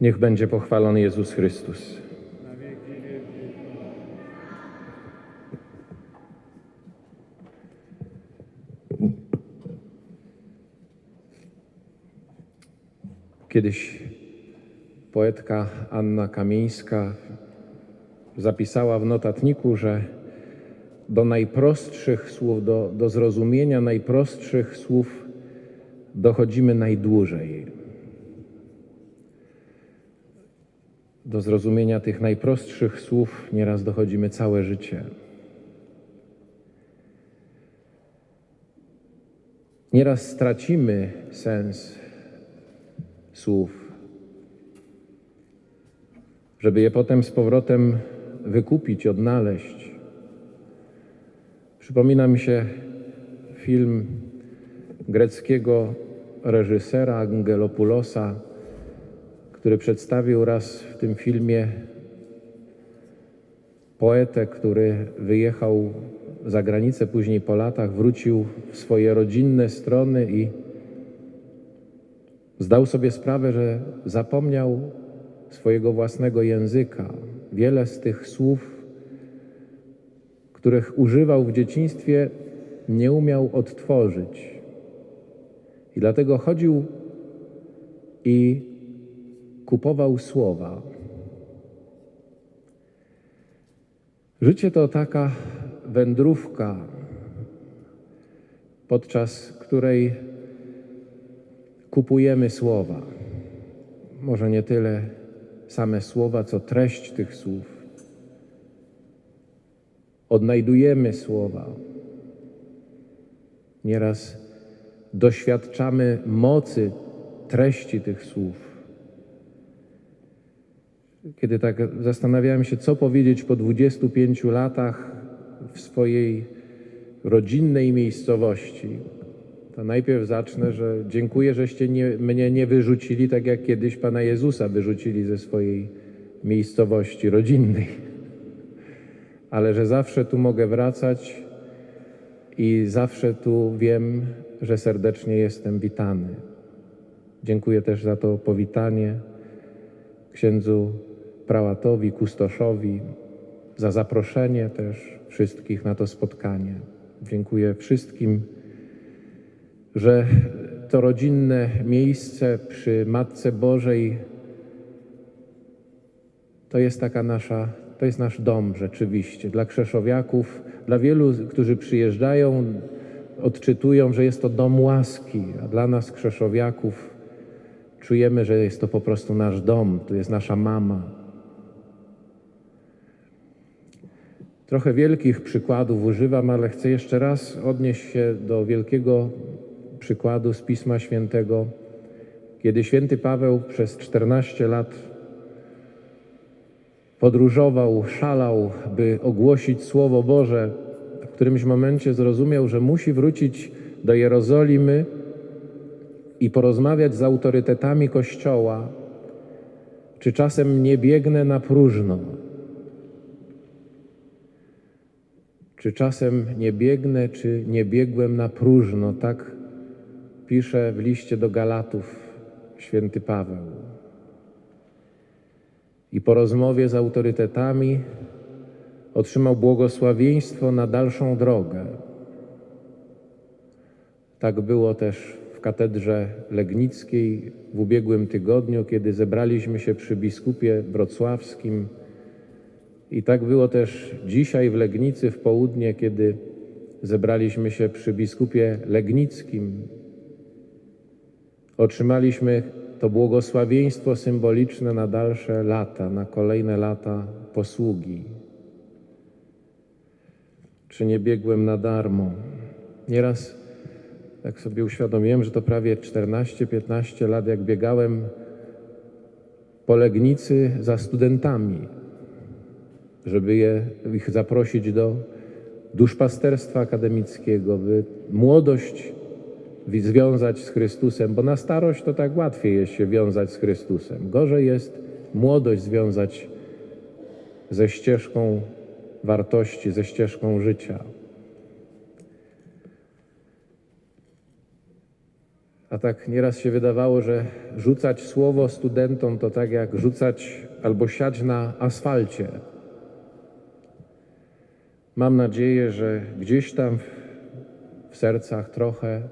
Niech będzie pochwalony Jezus Chrystus. Kiedyś poetka Anna Kamieńska zapisała w notatniku, że do najprostszych słów, do, do zrozumienia najprostszych słów dochodzimy najdłużej. Do zrozumienia tych najprostszych słów nieraz dochodzimy całe życie. Nieraz stracimy sens słów, żeby je potem z powrotem wykupić, odnaleźć. Przypomina mi się film greckiego reżysera Angelopulosa, który przedstawił raz w tym filmie poetę, który wyjechał za granicę, później po latach wrócił w swoje rodzinne strony i zdał sobie sprawę, że zapomniał swojego własnego języka. Wiele z tych słów, których używał w dzieciństwie, nie umiał odtworzyć. I dlatego chodził i kupował słowa. Życie to taka wędrówka, podczas której kupujemy słowa. Może nie tyle same słowa, co treść tych słów. Odnajdujemy słowa. Nieraz doświadczamy mocy treści tych słów. Kiedy tak zastanawiałem się, co powiedzieć po 25 latach w swojej rodzinnej miejscowości, to najpierw zacznę, że dziękuję, żeście nie, mnie nie wyrzucili tak jak kiedyś Pana Jezusa wyrzucili ze swojej miejscowości rodzinnej, ale że zawsze tu mogę wracać i zawsze tu wiem, że serdecznie jestem witany. Dziękuję też za to powitanie księdzu prałatowi, kustoszowi, za zaproszenie też wszystkich na to spotkanie. Dziękuję wszystkim, że to rodzinne miejsce przy Matce Bożej to jest taka nasza, to jest nasz dom rzeczywiście. Dla krzeszowiaków, dla wielu, którzy przyjeżdżają, odczytują, że jest to dom łaski, a dla nas krzeszowiaków czujemy, że jest to po prostu nasz dom, tu jest nasza mama. Trochę wielkich przykładów używam, ale chcę jeszcze raz odnieść się do wielkiego przykładu z Pisma Świętego, kiedy święty Paweł przez 14 lat podróżował, szalał, by ogłosić Słowo Boże. W którymś momencie zrozumiał, że musi wrócić do Jerozolimy i porozmawiać z autorytetami Kościoła, czy czasem nie biegnę na próżno. Czy czasem nie biegnę, czy nie biegłem na próżno? Tak pisze w liście do Galatów święty Paweł. I po rozmowie z autorytetami otrzymał błogosławieństwo na dalszą drogę. Tak było też w katedrze legnickiej w ubiegłym tygodniu, kiedy zebraliśmy się przy biskupie wrocławskim. I tak było też dzisiaj w Legnicy w południe, kiedy zebraliśmy się przy biskupie legnickim. Otrzymaliśmy to błogosławieństwo symboliczne na dalsze lata, na kolejne lata posługi. Czy nie biegłem na darmo? Nieraz tak sobie uświadomiłem, że to prawie 14-15 lat, jak biegałem po Legnicy za studentami, żeby je, ich zaprosić do duszpasterstwa akademickiego, by młodość związać z Chrystusem, bo na starość to tak łatwiej jest się wiązać z Chrystusem. Gorzej jest młodość związać ze ścieżką wartości, ze ścieżką życia. A tak nieraz się wydawało, że rzucać słowo studentom to tak jak rzucać albo siać na asfalcie. Mam nadzieję, że gdzieś tam w sercach trochę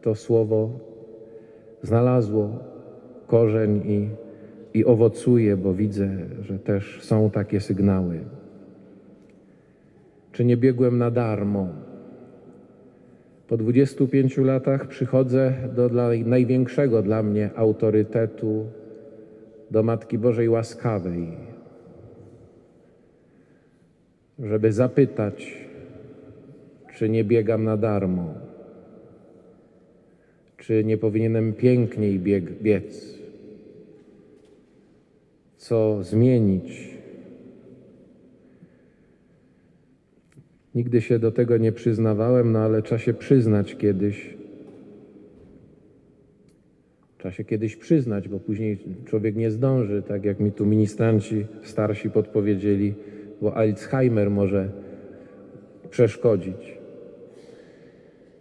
to słowo znalazło korzeń i, i owocuje, bo widzę, że też są takie sygnały. Czy nie biegłem na darmo? Po 25 latach przychodzę do dla, największego dla mnie autorytetu, do Matki Bożej Łaskawej, żeby zapytać, czy nie biegam na darmo, czy nie powinienem piękniej bieg, biec, co zmienić. Nigdy się do tego nie przyznawałem, no ale trzeba się przyznać kiedyś. Trzeba się kiedyś przyznać, bo później człowiek nie zdąży, tak jak mi tu ministranci starsi podpowiedzieli, bo Alzheimer może przeszkodzić.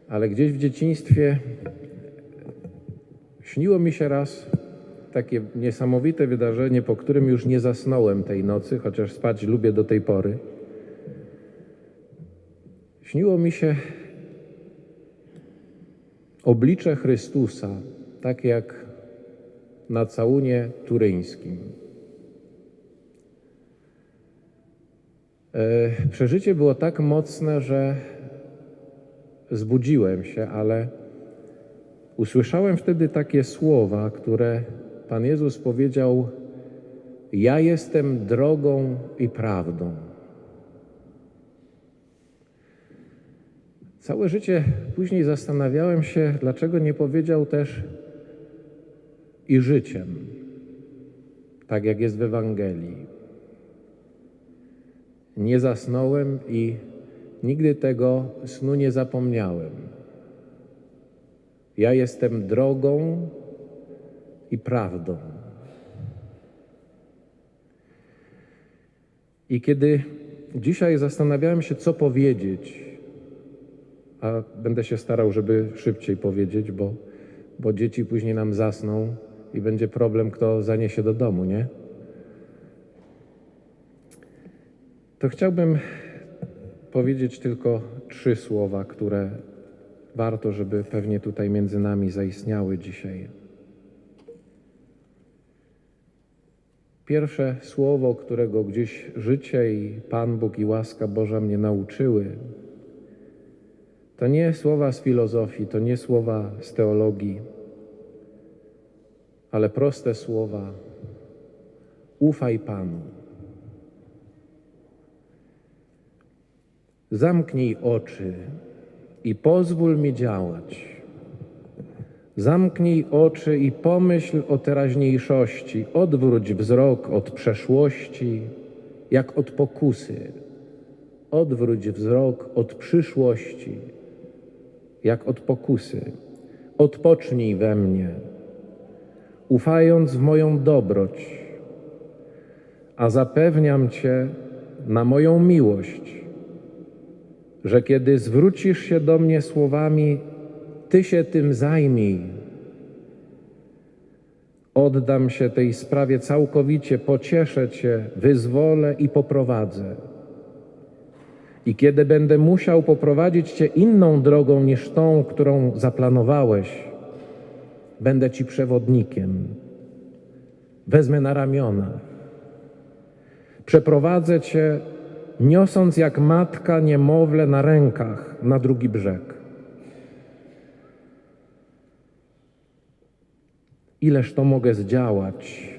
Ale gdzieś w dzieciństwie śniło mi się raz takie niesamowite wydarzenie, po którym już nie zasnąłem tej nocy, chociaż spać lubię do tej pory. Śniło mi się oblicze Chrystusa, tak jak na całunie turyńskim. Przeżycie było tak mocne, że zbudziłem się, ale usłyszałem wtedy takie słowa, które Pan Jezus powiedział: Ja jestem drogą i prawdą. Całe życie później zastanawiałem się, dlaczego nie powiedział też i życiem, tak jak jest w Ewangelii. Nie zasnąłem i nigdy tego snu nie zapomniałem. Ja jestem drogą i prawdą. I kiedy dzisiaj zastanawiałem się, co powiedzieć, a będę się starał, żeby szybciej powiedzieć, bo, bo dzieci później nam zasną i będzie problem, kto zaniesie do domu, nie? To chciałbym powiedzieć tylko trzy słowa, które warto, żeby pewnie tutaj między nami zaistniały dzisiaj. Pierwsze słowo, którego gdzieś życie i Pan Bóg i łaska Boża mnie nauczyły, to nie słowa z filozofii, to nie słowa z teologii, ale proste słowa. Ufaj Panu. Zamknij oczy i pozwól mi działać. Zamknij oczy i pomyśl o teraźniejszości. Odwróć wzrok od przeszłości, jak od pokusy. Odwróć wzrok od przyszłości, jak od pokusy. Odpocznij we mnie, ufając w moją dobroć, a zapewniam Cię na moją miłość, że kiedy zwrócisz się do mnie słowami, Ty się tym zajmij, oddam się tej sprawie całkowicie, pocieszę Cię, wyzwolę i poprowadzę. I kiedy będę musiał poprowadzić Cię inną drogą niż tą, którą zaplanowałeś, będę Ci przewodnikiem. Wezmę na ramiona. Przeprowadzę Cię, niosąc jak matka niemowlę na rękach na drugi brzeg. Ileż to mogę zdziałać,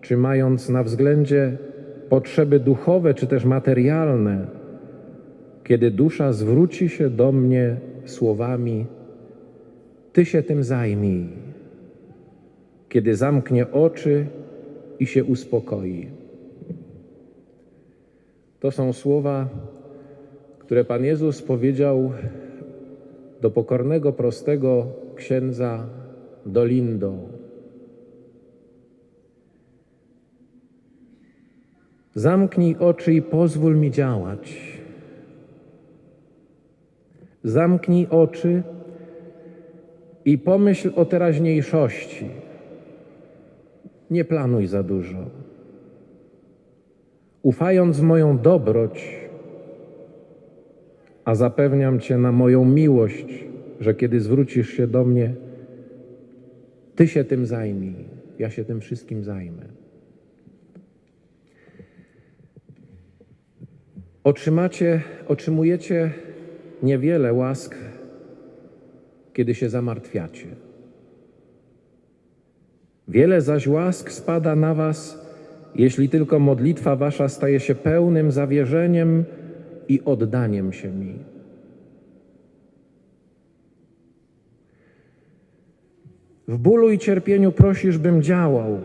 czy mając na względzie potrzeby duchowe, czy też materialne, kiedy dusza zwróci się do mnie słowami: Ty się tym zajmij, kiedy zamknie oczy i się uspokoi. To są słowa, które Pan Jezus powiedział do pokornego, prostego księdza Dolindo. Zamknij oczy i pozwól mi działać. Zamknij oczy i pomyśl o teraźniejszości. Nie planuj za dużo. Ufając w moją dobroć, a zapewniam Cię na moją miłość, że kiedy zwrócisz się do mnie, Ty się tym zajmij, ja się tym wszystkim zajmę. Otrzymacie, otrzymujecie niewiele łask, kiedy się zamartwiacie. Wiele zaś łask spada na Was, jeśli tylko modlitwa Wasza staje się pełnym zawierzeniem i oddaniem się mi. W bólu i cierpieniu prosisz, bym działał,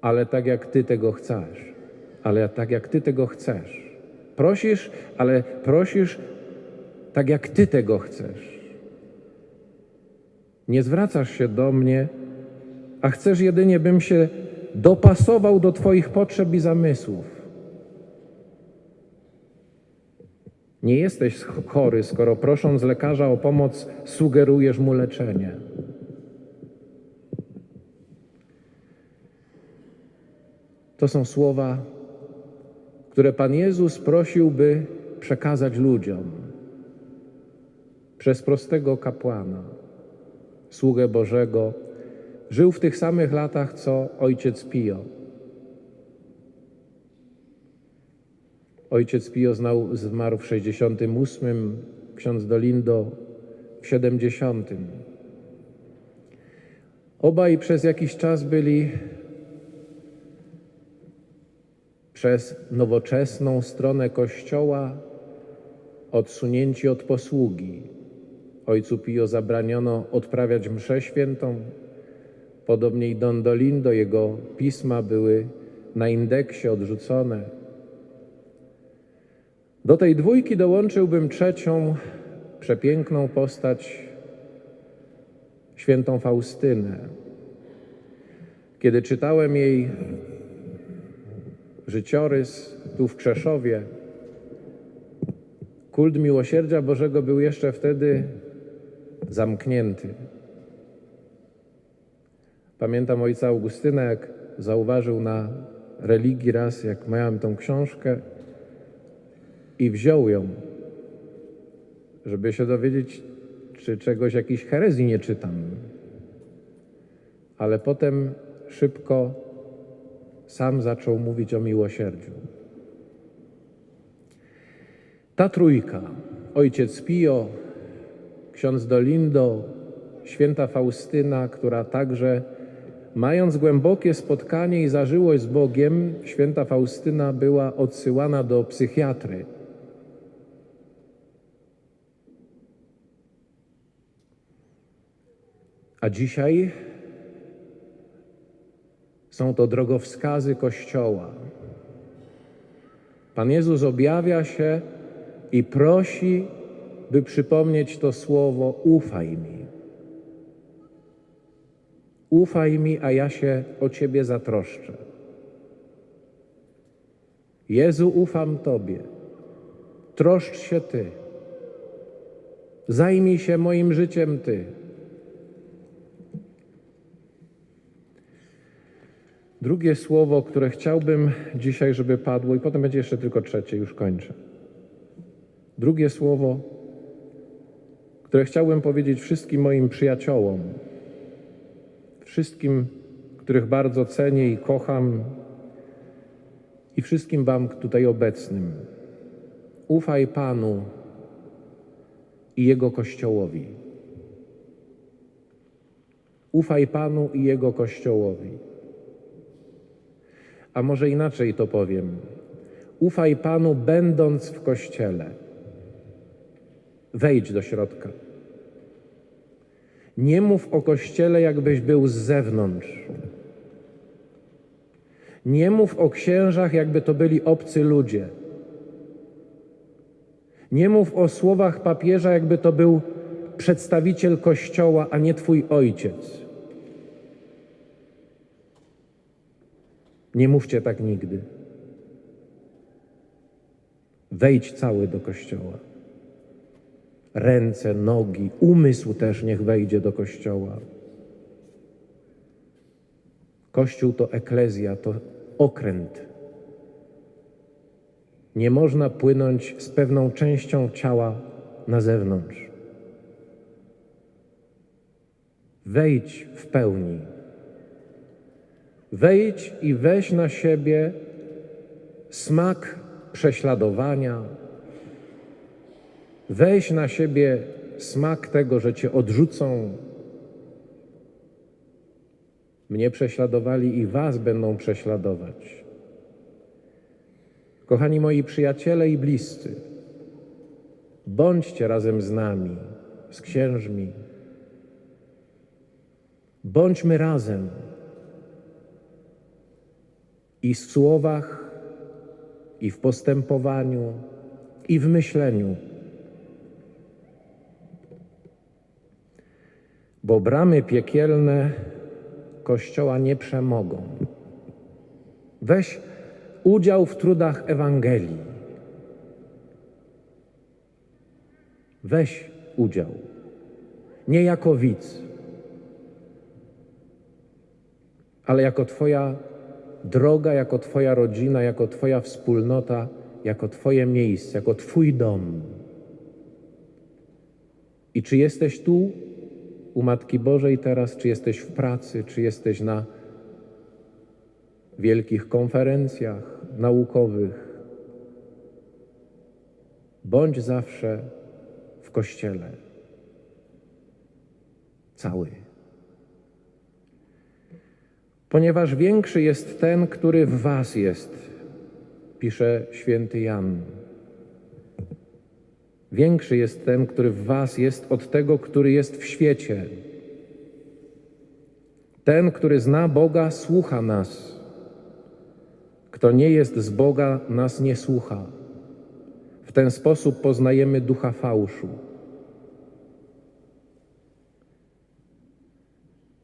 ale tak jak Ty tego chcesz, ale tak jak Ty tego chcesz. Prosisz, ale prosisz tak jak Ty tego chcesz. Nie zwracasz się do mnie, a chcesz jedynie, bym się dopasował do Twoich potrzeb i zamysłów. Nie jesteś chory, skoro prosząc lekarza o pomoc, sugerujesz mu leczenie. To są słowa, które Pan Jezus prosiłby przekazać ludziom przez prostego kapłana, sługę Bożego. Żył w tych samych latach, co ojciec Pio. Ojciec Pio znał, zmarł w 68, ksiądz Dolindo w 70. Obaj przez jakiś czas byli przez nowoczesną stronę Kościoła odsunięci od posługi. Ojcu Pio zabraniono odprawiać mszę świętą, podobnie i Don Dolindo, jego pisma były na indeksie odrzucone. Do tej dwójki dołączyłbym trzecią przepiękną postać, świętą Faustynę. Kiedy czytałem jej życiorys tu w Krzeszowie, kult miłosierdzia Bożego był jeszcze wtedy zamknięty. Pamiętam ojca Augustyna, jak zauważył na religii raz, jak miałem tą książkę, i wziął ją, żeby się dowiedzieć, czy czegoś, jakiejś herezji nie czytam. Ale potem szybko sam zaczął mówić o miłosierdziu. Ta trójka, ojciec Pio, ksiądz Dolindo, święta Faustyna, która także Mając głębokie spotkanie i zażyłość z Bogiem, święta Faustyna była odsyłana do psychiatry. A dzisiaj są to drogowskazy Kościoła. Pan Jezus objawia się i prosi, by przypomnieć to słowo: ufaj mi. Ufaj mi, a ja się o Ciebie zatroszczę. Jezu, ufam Tobie. Troszcz się Ty. Zajmij się moim życiem Ty. Drugie słowo, które chciałbym dzisiaj, żeby padło, i potem będzie jeszcze tylko trzecie, już kończę. Drugie słowo, które chciałbym powiedzieć wszystkim moim przyjaciołom, wszystkim, których bardzo cenię i kocham, i wszystkim Wam tutaj obecnym. Ufaj Panu i Jego Kościołowi. Ufaj Panu i Jego Kościołowi. A może inaczej to powiem. Ufaj Panu, będąc w kościele. Wejdź do środka. Nie mów o kościele, jakbyś był z zewnątrz. Nie mów o księżach, jakby to byli obcy ludzie. Nie mów o słowach papieża, jakby to był przedstawiciel kościoła, a nie twój ojciec. Nie mówcie tak nigdy. Wejdź cały do kościoła. Ręce, nogi, umysł też niech wejdzie do kościoła. Kościół to eklezja, to okręt. Nie można płynąć z pewną częścią ciała na zewnątrz. Wejdź w pełni. Wejdź i weź na siebie smak prześladowania. Weź na siebie smak tego, że cię odrzucą. Mnie prześladowali i was będą prześladować. Kochani moi przyjaciele i bliscy, bądźcie razem z nami, z księżmi. Bądźmy razem i w słowach, i w postępowaniu, i w myśleniu. Bo bramy piekielne Kościoła nie przemogą. Weź udział w trudach Ewangelii. Weź udział. Nie jako widz, ale jako Twoja droga, jako Twoja rodzina, jako Twoja wspólnota, jako Twoje miejsce, jako Twój dom. I czy jesteś tu u Matki Bożej teraz, czy jesteś w pracy, czy jesteś na wielkich konferencjach naukowych, bądź zawsze w Kościele. Cały. Ponieważ większy jest ten, który w Was jest, pisze święty Jan. Większy jest ten, który w Was jest, od tego, który jest w świecie. Ten, który zna Boga, słucha nas. Kto nie jest z Boga, nas nie słucha. W ten sposób poznajemy ducha fałszu.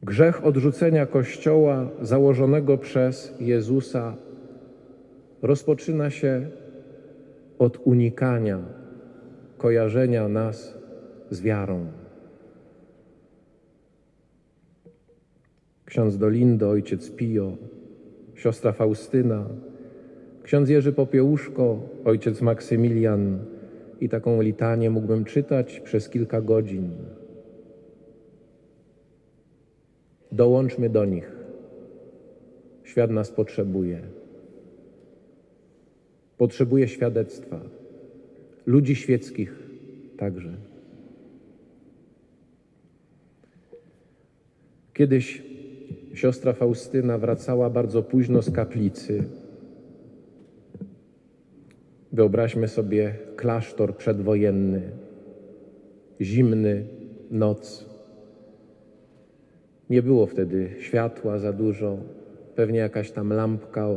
Grzech odrzucenia Kościoła założonego przez Jezusa rozpoczyna się od unikania kojarzenia nas z wiarą. Ksiądz Dolindo, ojciec Pio, siostra Faustyna, ksiądz Jerzy Popiełuszko, ojciec Maksymilian i taką litanię mógłbym czytać przez kilka godzin. Dołączmy do nich. Świat nas potrzebuje. Potrzebuje świadectwa. Ludzi świeckich także. Kiedyś siostra Faustyna wracała bardzo późno z kaplicy. Wyobraźmy sobie klasztor przedwojenny, zimny, noc. Nie było wtedy światła za dużo, pewnie jakaś tam lampka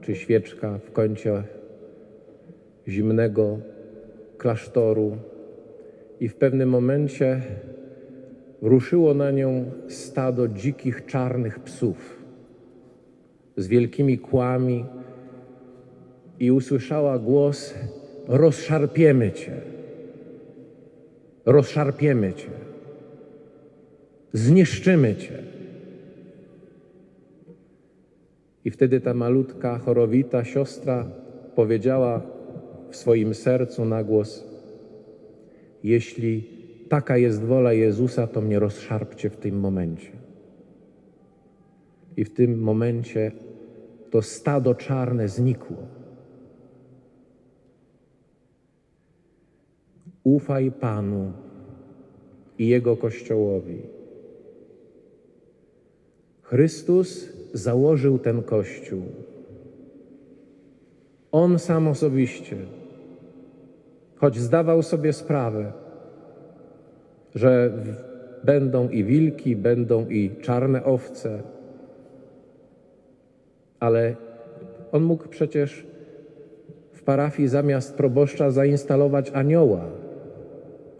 czy świeczka w kącie zimnego klasztoru. I w pewnym momencie ruszyło na nią stado dzikich, czarnych psów z wielkimi kłami i usłyszała głos: Rozszarpiemy cię, rozszarpiemy cię, zniszczymy cię. I wtedy ta malutka, chorowita siostra powiedziała w swoim sercu na głos: Jeśli taka jest wola Jezusa, to mnie rozszarpcie w tym momencie. I w tym momencie to stado czarne znikło. Ufaj Panu i Jego Kościołowi. Chrystus założył ten Kościół. On sam osobiście, choć zdawał sobie sprawę, że będą i wilki, będą i czarne owce, ale on mógł przecież w parafii zamiast proboszcza zainstalować anioła,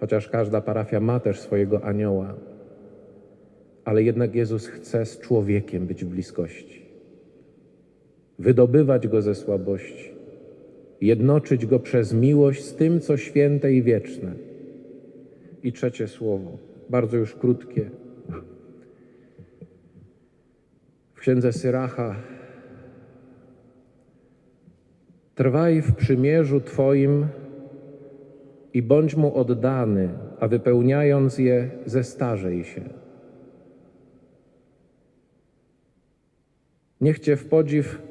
chociaż każda parafia ma też swojego anioła. Ale jednak Jezus chce z człowiekiem być w bliskości, wydobywać go ze słabości, jednoczyć go przez miłość z tym, co święte i wieczne. I trzecie słowo, bardzo już krótkie. W księdze Syracha Trwaj w przymierzu Twoim i bądź mu oddany, a wypełniając je, zestarzej się. Niech Cię w podziw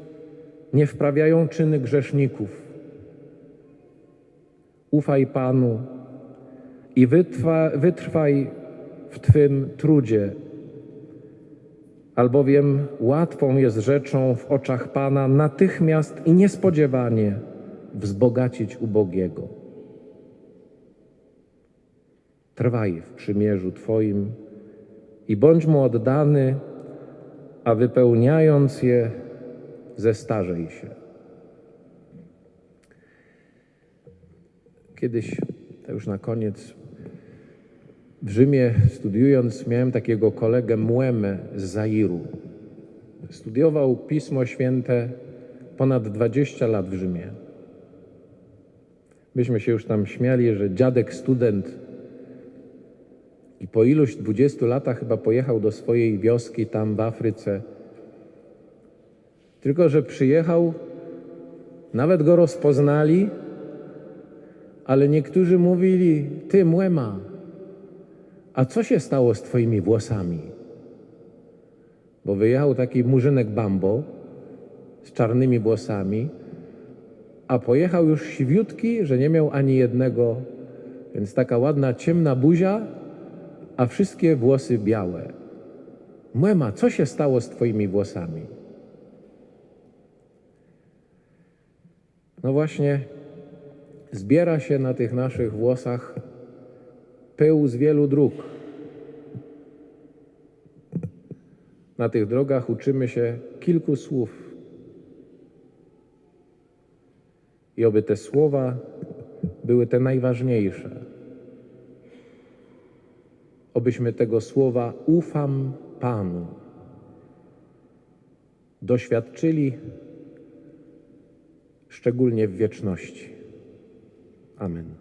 nie wprawiają czyny grzeszników. Ufaj Panu i wytrwa, wytrwaj w Twym trudzie, albowiem łatwą jest rzeczą w oczach Pana natychmiast i niespodziewanie wzbogacić ubogiego. Trwaj w przymierzu Twoim i bądź mu oddany, a wypełniając je, zestarzej się. Kiedyś, to już na koniec, w Rzymie studiując, miałem takiego kolegę Muemę z Zairu. Studiował Pismo Święte ponad 20 lat w Rzymie. Myśmy się już tam śmiali, że dziadek student i po iluś 20 latach chyba pojechał do swojej wioski tam w Afryce. Tylko, że przyjechał, nawet go rozpoznali, ale niektórzy mówili: Ty, Młema, a co się stało z Twoimi włosami? Bo wyjechał taki murzynek bambo z czarnymi włosami, a pojechał już siwiutki, że nie miał ani jednego, więc taka ładna, ciemna buzia, a wszystkie włosy białe. Młema, co się stało z Twoimi włosami? No właśnie, zbiera się na tych naszych włosach pył z wielu dróg. Na tych drogach uczymy się kilku słów. I oby te słowa były te najważniejsze. Obyśmy tego słowa ufam Panu doświadczyli szczególnie w wieczności. Amen.